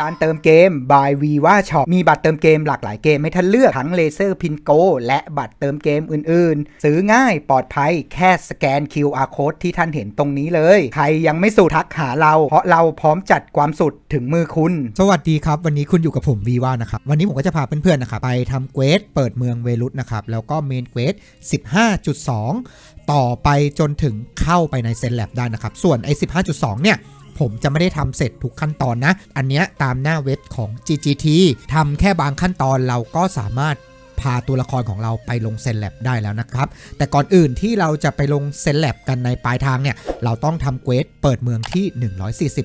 การเติมเกม by Viva Shop มีบัตรเติมเกมหลากหลายเกมให้ท่านเลือก ทั้งเลเซอร์พินโกและบัตรเติมเกมอื่นๆ ซื้อง่ายปลอดภัยแค่สแกน QR code ที่ท่านเห็นตรงนี้เลย ใครยังไม่สุดทักหาเรา เพราะเราพร้อมจัดความสุดถึงมือคุณ สวัสดีครับ วันนี้คุณอยู่กับผมวีว่านะครับ วันนี้ผมก็จะพาเพื่อนๆนะครับไปทำเควสเปิดเมืองเวลุสนะครับแล้วก็เมนเควส15.2 ต่อไปจนถึงเข้าไปในเซนแลบได้นะครับส่วนไอ้15.2 เนี่ย ผมจะไม่ได้ทำเสร็จทุกขั้นตอนนะ อันเนี้ยตามหน้าเว็บของ GGT ทำแค่บางขั้นตอนเราก็สามารถพาตัวละครของเราไปลงเซนแลบได้แล้วนะครับ แต่ก่อนอื่นที่เราจะไปลงเซนแลบกันในปลายทางเนี่ย เราต้องทำเควสเปิดเมืองที่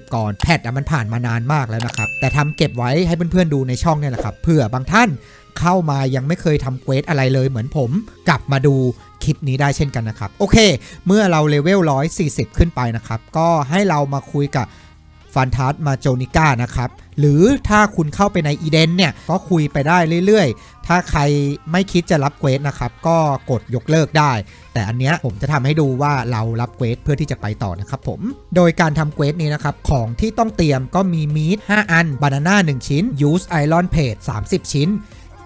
140 ก่อน แพทอะมันผ่านมานานมากแล้วนะครับ แต่ทำเก็บไว้ให้เพื่อนๆดูในช่องเนี่ยแหละครับเพื่อบางท่าน เข้ามายังไม่เคยทำเควสอะไรเลยเหมือนผม กลับมาดูคลิปนี้ได้เช่นกันนะครับ โอเค เมื่อเราเลเวล 140 ขึ้นไปนะครับ ก็ให้เรามาคุยกับฟันทัสมาโจนิก้านะครับ หรือถ้าคุณเข้าไปในอีเดนเนี่ย ก็คุยไปได้เรื่อยๆ ถ้าใครไม่คิดจะรับเควสนะครับ ก็กดยกเลิกได้ แต่อันเนี้ยผมจะทำให้ดูว่าเรารับเควสเพื่อที่จะไปต่อนะครับผม โดยการทำเควสนี้นะครับ ของที่ต้องเตรียมก็มีมีด5 อัน บานาน่า1ชิ้น use iron plate 30 ชิ้น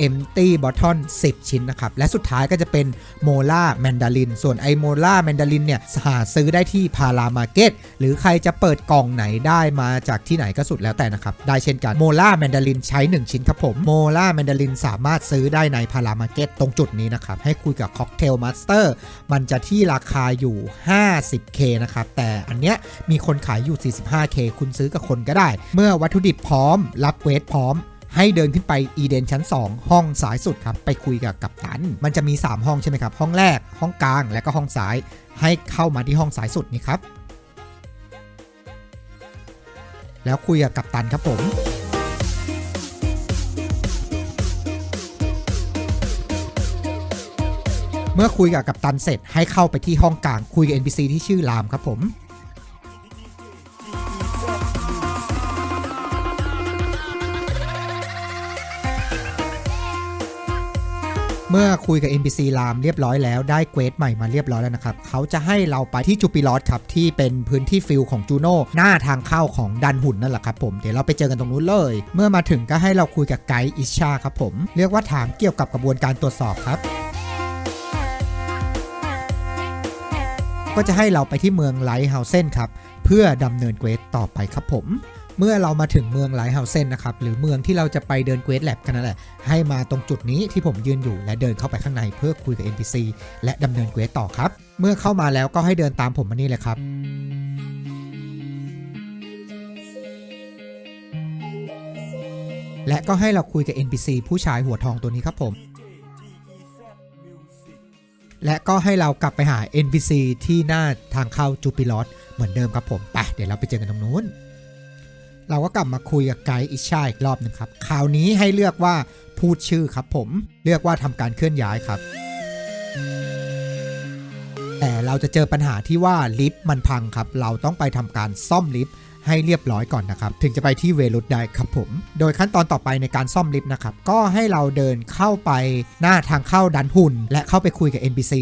empty bottle 10 ชิ้นนะครับ และสุดท้ายก็จะเป็นโมล่าแมนดารินส่วนไอโมล่าแมนดารินเนี่ยหาซื้อได้ที่พารามาร์เก็ตหรือใครจะเปิดกล่องไหนได้มาจากที่ไหนก็สุดแล้วแต่นะครับ ได้เช่นกันโมล่าแมนดารินใช้ 1 ชิ้นครับผมโมล่าแมนดารินสามารถซื้อได้ในพารามาร์เก็ตตรงจุดนี้นะครับ ให้คุยกับค็อกเทลมาสเตอร์มันจะที่ราคาอยู่ 50k นะครับ แต่อันเนี้ยมีคนขายอยู่ 45k คุณซื้อกับคนก็ได้ เมื่อวัตถุดิบพร้อม รับเวทพร้อม ให้เดินขึ้นไปอีเดนชั้น 2 ห้องซ้ายสุดครับ ไปคุยกับกัปตัน มันจะมี 3 ห้องใช่ไหมครับ ห้องแรก ห้องกลาง และก็ห้องซ้าย ให้เข้ามาที่ห้องซ้ายสุดนี้ครับ แล้วคุยกับกัปตันครับผมเมื่อคุยกับกัปตันเสร็จให้เข้าไปที่ห้องกลางคุยกับ NPC ที่ชื่อรามครับผม เมื่อคุยกับ NPC ลามเรียบร้อยแล้วได้เกรดใหม่มาเรียบร้อยแล้วนะครับ เขาจะให้เราไปที่จูปิลอสครับ ที่เป็นพื้นที่ฟิลของจูโน่หน้าทางเข้าของดันหุ่นนั่นแหละครับผม เดี๋ยวเราไปเจอกันตรงนู้นเลย เมื่อมาถึงก็ให้เราคุยกับไกด์อิชาครับผม เรียกว่าถามเกี่ยวกับกระบวนการตรวจสอบครับก็จะให้เราไปที่เมืองไลท์เฮาเซนครับ เพื่อดำเนินเกรดต่อไปครับผม เมื่อเรามาถึงเมืองไลท์เฮาเซนนะครับหรือเมืองที่เราจะไปเดินเกรดแลบกันนั่นแหละให้มาตรงจุดนี้ที่ผมยืนอยู่และเดินเข้าไปข้างในเพื่อคุยกับ NPC และดำเนินเกรดต่อครับ เมื่อเข้ามาแล้วก็ให้เดินตามผมมานี่เลยครับและก็ให้เราคุยกับ NPC ผู้ชายหัวทองตัวนี้ครับผม และก็ให้เรากลับไปหา NPC ที่หน้าทางเข้าจูปิลอสเหมือนเดิมครับผม ไป เดี๋ยวเราไปเจอกันตรงนู้น เราก็กลับมาคุยกับไกด์อิชาอีกรอบหนึ่งครับคราวนี้ให้เลือกว่าพูดชื่อครับผมเลือกว่าทำการเคลื่อนย้ายครับ แต่เราจะเจอปัญหาที่ว่าลิฟต์มันพังครับ เราต้องไปทำการซ่อมลิฟต์ให้เรียบร้อยก่อนนะครับ ถึงจะไปที่เวลุสได้ครับผม โดยขั้นตอนต่อไปในการซ่อมลิฟต์นะครับ ก็ให้เราเดินเข้าไปหน้าทางเข้าดันหุ่น และเข้าไปคุยกับ NPC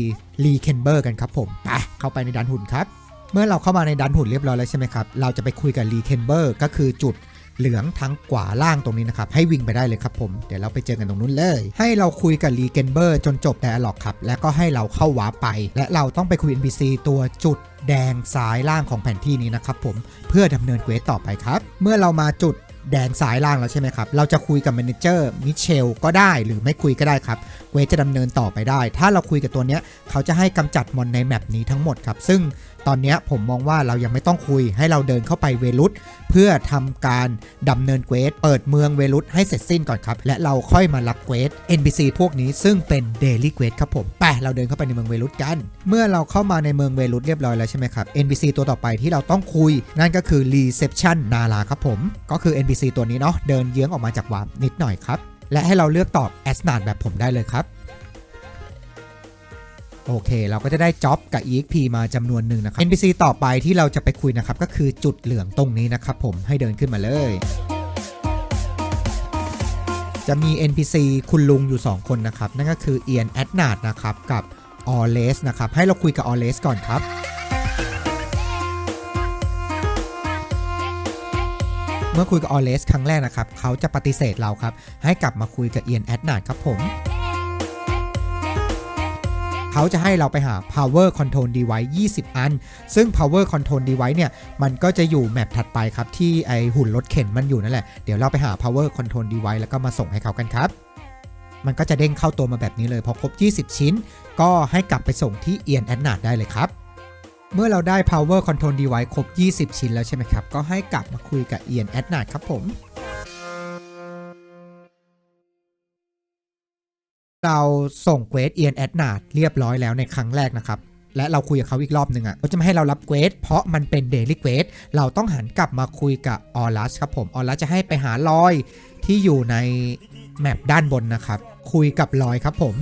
ลีเคนเบอร์กันครับผมไปเข้าไปในดันหุ่นครับ เมื่อเราเข้ามาในดันหุ่นเรียบร้อยแล้วใช่ไหมครับ เราจะไปคุยกับรีเคนเบอร์ก็คือจุดเหลืองทางขวาล่างตรงนี้นะครับ ให้วิ่งไปได้เลยครับผม เดี๋ยวเราไปเจอกันตรงนู้นเลย ให้เราคุยกับรีเคนเบอร์จนจบแต่ล็อกครับ แล้วก็ให้เราเข้าวาร์ปไป และเราต้องไปคุย NPC ตัวจุดแดงซ้ายล่างของแผนที่นี้นะครับผมเพื่อดำเนินเควสต่อไปครับ เมื่อเรามาจุดแดงซ้ายล่างแล้วใช่ไหมครับ เราจะคุยกับแมเนเจอร์มิเชลก็ได้หรือไม่คุยก็ได้ครับ เควสจะดำเนินต่อไปได้ ถ้าเราคุยกับตัวเนี้ยเขาจะให้กำจัดมอนในแมปนี้ทั้งหมดครับ ซึ่ง ตอนนี้ผมมองว่าเรายังไม่ต้องคุยให้เราเดินเข้าไปเวลุสเพื่อทำการดำเนินเควสเปิดเมืองเวลุสให้เสร็จสิ้นก่อนครับ และเราค่อยมารับเควส NPC พวกนี้ซึ่งเป็น Daily Quest ครับผมไปเราเดินเข้าไปในเมืองเวลุสกัน เมื่อเราเข้ามาในเมืองเวลุสเรียบร้อยแล้วใช่ไหมครับ NPC ตัวต่อไปที่เราต้องคุย นั่นก็คือ Reception นาลาครับผม ก็คือ NPC ตัวนี้เนาะเดินเยื้องออกมาจากวาร์ปนิดหน่อยครับและให้เราเลือกตอบแอสนาดแบบผมได้เลยครับ โอเค เราก็จะได้จ็อบกับ EXP มาจำนวนหนึ่งนะครับ NPC ต่อไปที่เราจะไปคุยนะครับ ก็คือจุดเหลืองตรงนี้นะครับผมให้เดินขึ้นมาเลย จะมี NPC คุณลุงอยู่ 2 คนนะครับ นั่นก็คือเอียนแอดนาดนะครับ กับออเลสนะครับ ให้เราคุยกับออเลสก่อนครับเมื่อคุยกับออเลสครั้งแรกนะครับ เขาจะปฏิเสธเราครับ ให้กลับมาคุยกับเอียนแอดนาดครับผม เขาจะให้เราไปหา power control device 20 อัน ซึ่ง power control device เนี่ย มันก็จะอยู่แมปถัดไปครับ ที่ไอหุ่นรถเข็นมันอยู่นั่นแหละ เดี๋ยวเราไปหา power control device แล้วก็มาส่งให้เขากันครับ มันก็จะเด้งเข้าตัวมาแบบนี้เลยพอครบ 20 ชิ้น ก็ให้กลับไปส่งที่เอียนแอดนาดได้เลยครับเมื่อเราได้ power control device ครบ 20 ชิ้นแล้วใช่ไหมครับ ก็ให้กลับมาคุยกับเอียนแอดนาดครับผม เราส่งเกรดเอียนแอดนาดเรียบร้อยแล้วในครั้งแรกนะครับ และเราคุยกับเขาอีกรอบหนึ่งอะเขาจะไม่ให้เรารับเกรดเพราะมันเป็นเดลิเกรดเราต้องหันกลับมาคุยกับออรัสครับผมออรัสจะให้ไปหาลอยที่อยู่ในแมปด้านบนนะครับ คุยกับลอยครับผม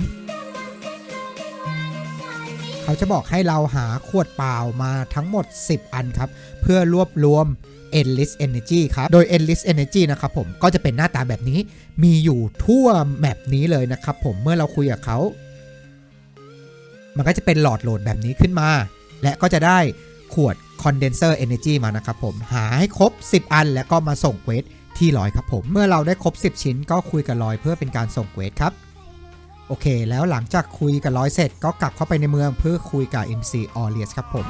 เขาจะบอกให้เราหาขวดเปล่ามาทั้งหมด 10 อันครับ เพื่อรวบรวม endless energy ครับ โดย endless energy นะครับผมก็จะเป็นหน้าตาแบบนี้มีอยู่ทั่วแมปนี้เลยนะครับผมเมื่อเราคุยกับเขามันก็จะเป็นหลอดโหลดแบบนี้ขึ้นมา และก็จะได้ขวด condenser energy มานะครับผมหาให้ครบ 10 อัน แล้วก็มาส่งเวสที่ลอยครับผม เมื่อเราได้ครบ 10 ชิ้นก็คุยกับลอยเพื่อเป็นการส่งเวสครับ โอเค แล้วหลังจากคุยกับร้อยเสร็จก็กลับเข้าไปในเมืองเพื่อคุยกับ MC a u r e u s ครับผม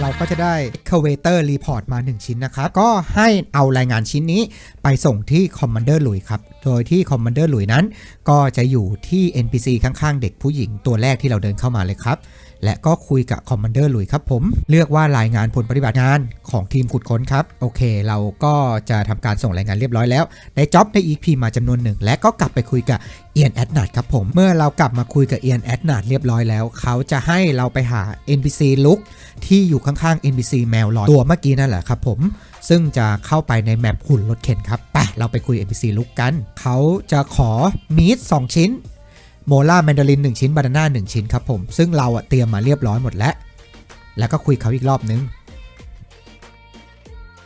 เราก็จะได้ Excavator Report มา 1 ชิ้นนะครับ ก็ให้เอารายงานชิ้นนี้ไปส่งที่ Commander หลุยครับ โดยที่ Commander หลุยนั้น ก็จะอยู่ที่ NPC ข้างๆ เด็กผู้หญิงตัวแรกที่เราเดินเข้ามาเลยครับ และก็คุยกับ Commander หลุยครับผม เลือกว่ารายงานผลปฏิบัติงานของทีมขุดค้นครับ โอเค เราก็จะทำการส่งรายงานเรียบร้อยแล้วได้จ็อบได้ EP มาจำนวนหนึ่ง และก็กลับไปคุยกับเอียนแอดนาดครับผม เมื่อเรากลับมาคุยกับเอียนแอดนาดเรียบร้อยแล้ว เขาจะให้เราไปหา NPC ลุกที่อยู่ข้างๆ NPC แมวลอยตัวเมื่อกี้นั่นแหละครับผมซึ่งจะเข้าไปในแมปหุ่นรถเข็นครับไปเราไปคุย NPC ลุกกัน เขาจะขอมีด2ชิ้น โมล่าแมนดาริน1ชิ้นบานาน่า1ชิ้นครับผม ซึ่งเราอะเตรียมมาเรียบร้อยหมดแล้ว แล้วก็คุยเขาอีกรอบนึง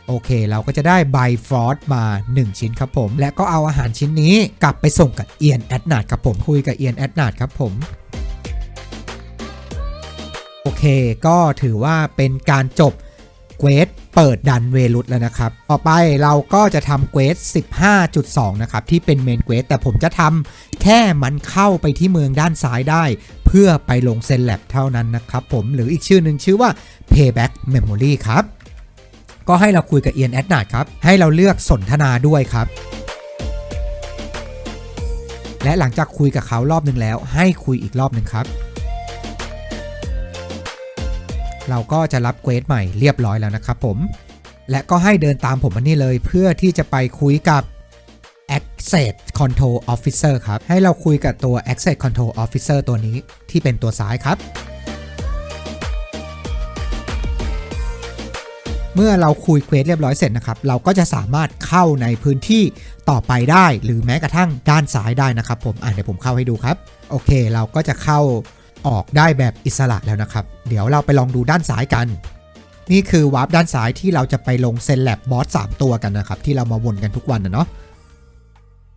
โอเค เราก็จะได้ไบฟรอสมา 1 ชิ้นครับผม และก็เอาอาหารชิ้นนี้กลับไปส่งกับเอียนแอดนาดครับผมคุยกับเอียนแอดนาดครับผมโอเค ก็ถือว่าเป็นการจบเกวส เปิดดันเวลุตแล้วนะครับ ต่อไปเราก็จะทำเกวส 15.2 นะครับ ที่เป็นเมนเกวสแต่ผมจะทำแค่มันเข้าไปที่เมืองด้านซ้ายได้ เพื่อไปลงเซนแลบเท่านั้นนะครับผมหรืออีกชื่อหนึ่งชื่อว่า Payback Memory ครับ ก็ให้เราคุยกับเอียนแอดนาดครับ ให้เราเลือกสนทนาด้วยครับ และหลังจากคุยกับเขารอบหนึ่งแล้ว ให้คุยอีกรอบหนึ่งครับ เราก็จะรับเควสใหม่เรียบร้อยแล้วนะครับผม และก็ให้เดินตามผมมานี่เลยเพื่อที่จะไปคุยกับ Access Control Officer ครับ ให้เราคุยกับตัว Access Control Officer ตัวนี้ที่เป็นตัวซ้ายครับ เมื่อเราคุยเควสเรียบร้อยเสร็จนะครับ เราก็จะสามารถเข้าในพื้นที่ต่อไปได้ หรือแม้กระทั่งด้านซ้ายได้นะครับผม อะเดี๋ยวผมเข้าให้ดูครับ โอเค เราก็จะเข้า ออกได้แบบอิสระแล้วนะครับ เดี๋ยวเราไปลองดูด้านซ้ายกัน นี่คือวาร์ปด้านซ้ายที่เราจะไปลงเซนแลบบอส3ตัวกันนะครับ ที่เรามาวนกันทุกวันนะเนาะ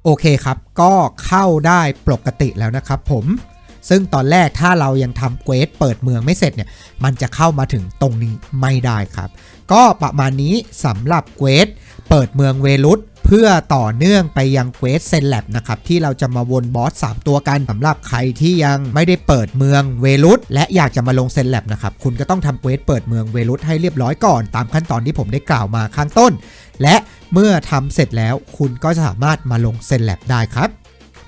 โอเคครับ ก็เข้าได้ปกติแล้วนะครับผมซึ่งตอนแรกถ้าเรายังทำเควสเปิดเมืองไม่เสร็จเนี่ย มันจะเข้ามาถึงตรงนี้ไม่ได้ครับ ก็ประมาณนี้สำหรับเควสเปิดเมืองเวลุต พื่อต่อเนื่องไปยังเควสเซนแลบนะครับที่เราจะมาวนบอส 3 ตัวกันสำหรับใครที่ยังไม่ได้เปิดเมืองเวลุตและอยากจะมาลงเซนแลบนะครับคุณก็ต้องทำเควสเปิดเมืองเวลุตให้เรียบร้อยก่อนตามขั้นตอนที่ผมได้กล่าวมาข้างต้น และเมื่อทำเสร็จแล้วคุณก็สามารถมาลงเซนแลบได้ครับ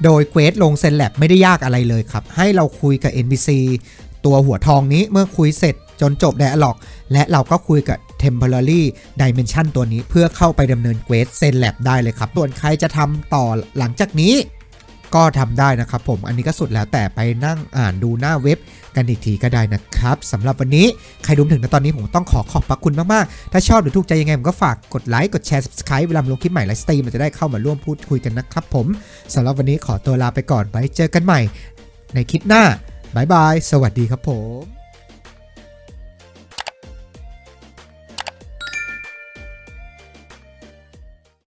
โดยเควสลงเซนแลบไม่ได้ยากอะไรเลยครับ ให้เราคุยกับ NPC ตัวหัวทองนี้เมื่อคุยเสร็จจนจบ Dialog และเราก็คุยกับ Temporary Dimension ตัวนี้เพื่อเข้าไปดำเนินเควสเซนแลบได้เลยครับ ส่วนใครจะทำต่อหลังจากนี้ก็ทำได้นะครับผมอันนี้ก็สุดแล้วแต่ไปนั่งอ่านดูหน้าเว็บกันอีกทีก็ได้นะครับสำหรับวันนี้ใครดูถึงตอนนี้ผมต้องขอขอบพระคุณมาก ๆ ถ้าชอบหรือถูกใจยังไงผมก็ฝากกดไลค์กดแชร์ subscribe เวลาลงคลิปใหม่ไลฟ์สตรีมมันจะได้เข้ามาร่วมพูดคุยกันนะครับผมสำหรับวันนี้ขอตัวลาไปก่อนไว้เจอกันใหม่ ในคลิปหน้าบายบายสวัสดีครับผม